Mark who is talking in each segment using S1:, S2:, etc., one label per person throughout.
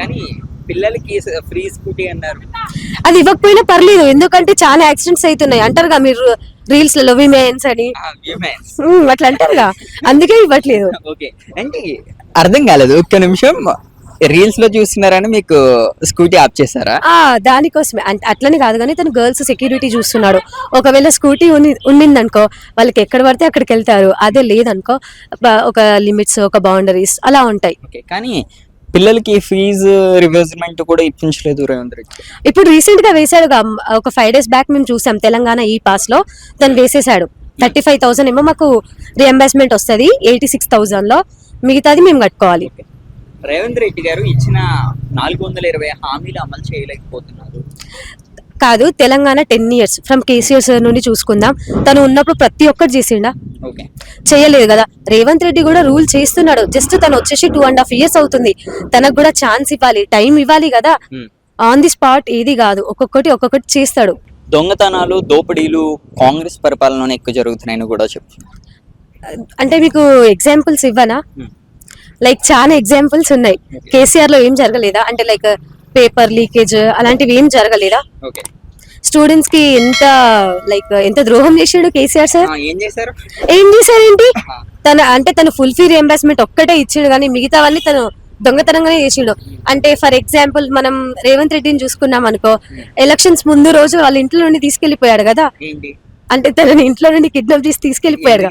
S1: కానీ పిల్లలకి free scooty అన్నారు.
S2: అది ఇవ్వకపోయినా పర్లేదు ఎందుకంటే చాలా యాక్సిడెంట్స్ అవుతున్నాయి. అంటారుగా మీరు రీల్స్లలో విమెన్స్. అని అట్లా అంటారుగా. అందుకే ఇవ్వట్లేదు.
S1: ఓకే. అంటే అర్థం కాలేదు. ఒక్క నిమిషం. రీల్స్లో చూస్తున్నారని మీకు స్కూటీ ఆఫ్ చేశారా?
S2: ఆ దానికోసమే. అంటే అట్లని కాదు కానీ తను గర్ల్స్ సెక్యూరిటీ చూస్తున్నాడు. ఒకవేళ స్కూటీ ఉన్ని ఉండిందనుకో వాళ్ళకి ఎక్కడ పడితే అక్కడికి వెళ్తారు. అదే లేదనుకో ఒక లిమిట్స్ ఒక బౌండరీస్ అలా ఉంటాయి.
S1: కానీ పిల్లలకి ఫీజు రివర్స్మెంట్ కూడా ఇప్పించలేదు రేవంత్ రెడ్డి.
S2: ఇప్పుడు రీసెంట్గా వేసాడు ఒక ఫైవ్ డేస్ బ్యాక్ మేము చూసాం తెలంగాణ ఈ పాస్లో. తను వేసేసాడు థర్టీ ఫైవ్ థౌసండ్ ఏమో మాకు రియంబర్స్మెంట్ వస్తుంది ఎయిటీ సిక్స్ థౌసండ్లో. మిగతాది మేము కట్టుకోవాలి.
S1: రేవంత్ రెడ్డి గారు ఇచ్చిన నాలుగు వందల ఇరవై హామీలు అమలు చేయలేకపోతున్నారు.
S2: కాదు Telangana ten years from KCR sir నుండి చూసుకుందాం. తను ఉన్నప్పుడు ప్రతి ఒక్కటి చేసిండా? చేయలేదు కదా. రేవంత్ రెడ్డి కూడా రూల్ చేస్తున్నాడు. జస్ట్ తను వచ్చేసి టూ అండ్ హాఫ్ ఇయర్స్ అవుతుంది. తనకు కూడా ఛాన్స్ ఇవ్వాలి టైం ఇవ్వాలి కదా.
S1: Hmm.
S2: ఆన్ ది స్పాట్ ఏది కాదు. ఒక్కొక్కటి ఒక్కొక్కటి చేస్తాడు.
S1: దొంగతనాలు దోపిడీలు కాంగ్రెస్ పరిపాలనలోనే ఎక్కువ జరుగుతున్నాయని కూడా చెప్తున్నారు.
S2: అంటే మీకు ఎగ్జాంపుల్స్ ఇవ్వనా?
S1: Hmm.
S2: లైక్ చాలా ఎగ్జాంపుల్స్ ఉన్నాయి. కేసీఆర్లో ఏం జరగలేదా? అంటే లైక్ పేపర్ లీకేజ్ అలాంటివి ఏం జరగలేదా? స్టూడెంట్స్కి ఎంత లైక్ ఎంత ద్రోహం చేసాడు కేసీఆర్ సార్?
S1: ఏం చేశారు?
S2: ఏం చేశారేంటి? తన అంటే తను ఫుల్ ఫీ రియంబర్స్మెంట్ ఒక్కటే ఇచ్చాడు కానీ మిగతావన్నీ తను దొంగతనంగానే చేసిండు. అంటే ఫర్ ఎగ్జాంపుల్ మనం రేవంత్ రెడ్డిని చూసుకున్నాం అనుకో ఎలక్షన్స్ ముందు రోజు వాళ్ళ ఇంట్లో నుండి తీసుకెళ్ళిపోయాడు కదా?
S1: ఏంటి?
S2: అంటే తనని ఇంట్లో నుండి కిడ్నాప్ చేసి
S1: తీసుకెళ్ళిపోయాడు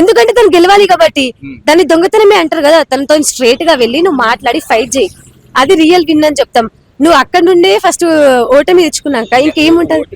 S2: ఎందుకంటే తను గెలవాలి కాబట్టి
S1: Hmm.
S2: దాన్ని దొంగతనమే అంటారు కదా? తనతో స్ట్రేట్గా వెళ్ళి నువ్వు మాట్లాడి ఫైట్ చేయి. అది రియల్ విన్ అని చెప్తాం. నువ్వు అక్కడ నుండే ఫస్ట్ ఓటమి తెచ్చుకున్నాక ఇంకేముంటది?